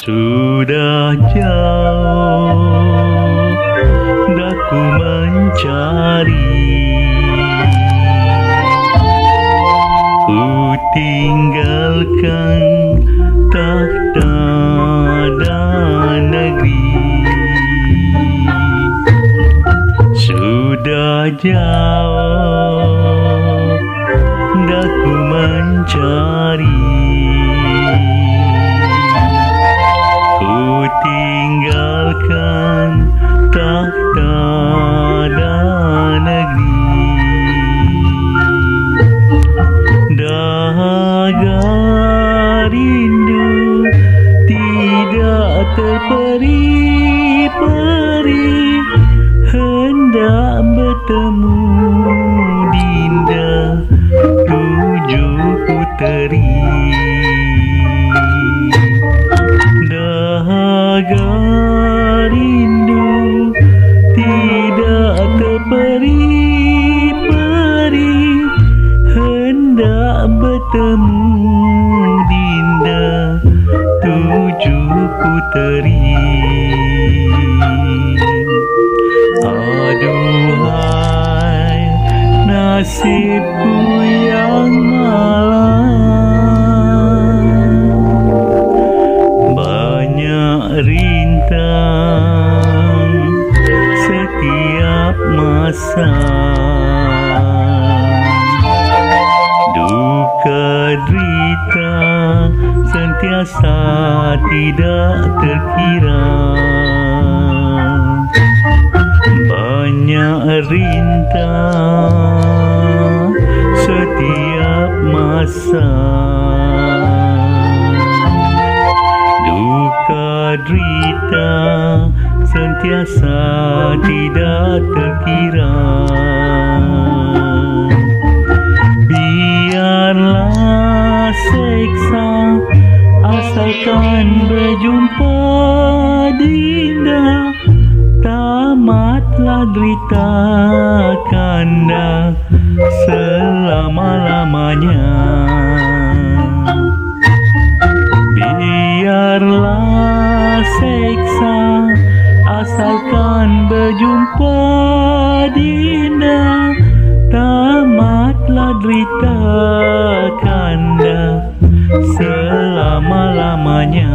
Sudah jauh dah ku mencari. Ku tinggalkan tahta dan negeri. Sudah jauh dah ku mencari terperi-peri Hendak bertemu dinda tujuh puteri. Dahaga rindu tidak terperi-peri Hendak bertemu puteri Aduhai nasibku yang malang. Banyak rintang setiap masa derita sentiasa tidak terkira. Banyak rintang setiap masa. Duka derita sentiasa tidak terkira tamatlah derita kanda selama-lamanya. Biarlah seksa asalkan berjumpa dinda tamatlah derita kanda selama-lamanya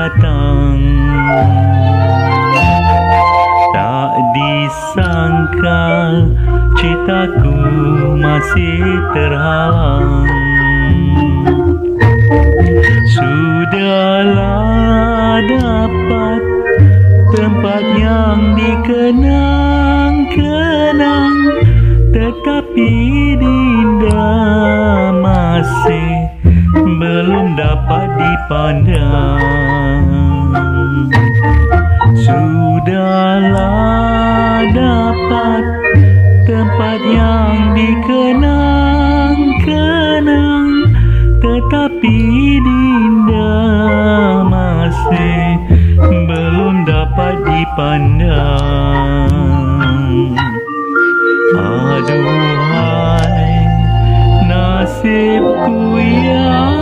datang. Tak disangka citaku masih terhalang. Sudahlah dapat tempat yang dikenang-kenang Tetapi dinda masih dipandang Sudahlah dapat tempat yang dikenang-kenang Tetapi dinda masih belum dapat dipandang. Aduhai nasibku yang